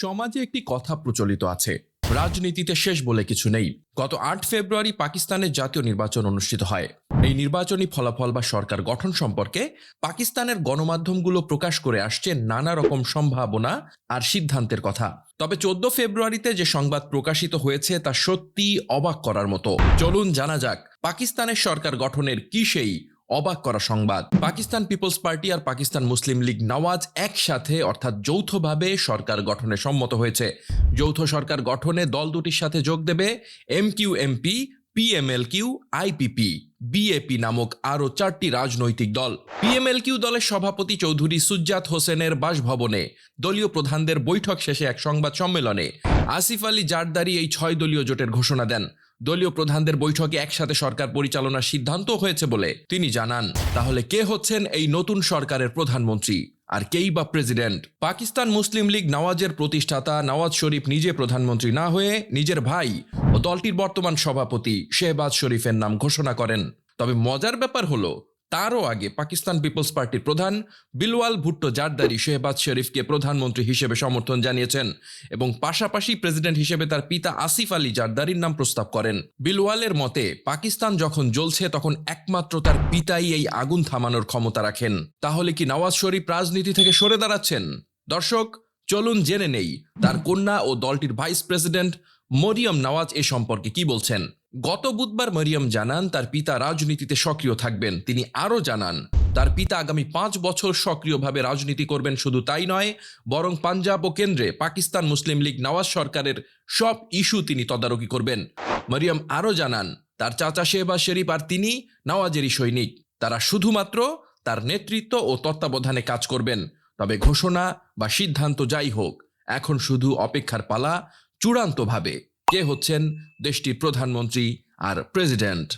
সমাজে একটি কথা প্রচলিত আছে। রাজনীতিতে শেষ বলে কিছু নেই। গত আট ফেব্রুয়ারি পাকিস্তানের জাতীয় নির্বাচন অনুষ্ঠিত হয়। এই নির্বাচনী ফলাফল বা সরকার গঠন সম্পর্কে পাকিস্তানের গণমাধ্যমগুলো প্রকাশ করে আসছে নানা রকম সম্ভাবনা আর সিদ্ধান্তের কথা। তবে চোদ্দ ফেব্রুয়ারিতে যে সংবাদ প্রকাশিত হয়েছে তা সত্যি অবাক করার মতো। চলুন জানা যাক, পাকিস্তানের সরকার গঠনের কি সেই অবাক করা সংবাদ। পাকিস্তান পিপলস পার্টি আর পাকিস্তান মুসলিম লীগ নওয়াজ একসাথে, অর্থাৎ যৌথভাবে সরকার গঠনে সম্মত হয়েছে। যৌথ সরকার গঠনে দল দুটির সাথে যোগ দেবে M Q MP PML Q IPP, BAP নামক আরও চারটি রাজনৈতিক দল। পিএমএল কিউ দলের সভাপতি চৌধুরী সুজ্জাত হোসেনের বাসভবনে দলীয় প্রধানদের বৈঠক শেষে এক সংবাদ সম্মেলনে আসিফ আলী জারদারি এই ছয় দলীয় জোটের ঘোষণা দেন। দলীয় প্রধানদের বৈঠকে একসাথে সরকার পরিচালনার সিদ্ধান্ত হয়েছে বলে তিনি জানান। তাহলে কে হচ্ছেন এই নতুন সরকারের প্রধানমন্ত্রী? আর কেই বা প্রেসিডেন্ট? পাকিস্তান মুসলিম লীগ নওয়াজের প্রতিষ্ঠাতা নওয়াজ শরীফ নিজে প্রধানমন্ত্রী না হয়ে নিজের ভাই ও দলটির বর্তমান সভাপতি শেহবাজ শরীফের নাম ঘোষণা করেন। তবে মজার ব্যাপার হলো তারও আগে পাকিস্তান পিপলস পার্টির প্রধান বিলওয়াল ভুট্টো জারদারি শেহবাজ শরীফকে প্রধানমন্ত্রী হিসেবে সমর্থন জানিয়েছেন এবং পাশাপাশি প্রেসিডেন্ট হিসেবে তার পিতা আসিফ আলী জারদারির নাম প্রস্তাব করেন। বিলওয়ালের মতে, পাকিস্তান যখন জ্বলছে তখন একমাত্র তার পিতাই এই আগুন থামানোর ক্ষমতা রাখেন। তাহলে কি নওয়াজ শরীফ রাজনীতি থেকে সরে দাঁড়াচ্ছেন? দর্শক, চলুন জেনে নেই, তার কন্যা ও দলটির ভাইস প্রেসিডেন্ট মরিয়ম নওয়াজ এ সম্পর্কে কি বলছেন। গত বুধবার মরিয়ম জানান, তার পিতা রাজনীতিতে সক্রিয় থাকবেন। তিনি আরও জানান, তার পিতা আগামী পাঁচ বছর সক্রিয়ভাবে রাজনীতি করবেন, শুধু তাই নয়, বরং পাঞ্জাব ও কেন্দ্রে পাকিস্তান মুসলিম লীগ নওয়াজ সরকারের সব ইস্যু তিনি তদারকি করবেন। মরিয়ম আরও জানান, তার চাচা শেহবাজ শরীফ আর তিনি নওয়াজেরই সৈনিক। তারা শুধুমাত্র তার নেতৃত্ব ও তত্ত্বাবধানে কাজ করবেন। তবে ঘোষণা বা সিদ্ধান্ত যাই হোক, এখন শুধু অপেক্ষার পালা চূড়ান্তভাবে। কে হচ্ছেন দেশটির প্রধানমন্ত্রী আর প্রেসিডেন্ট।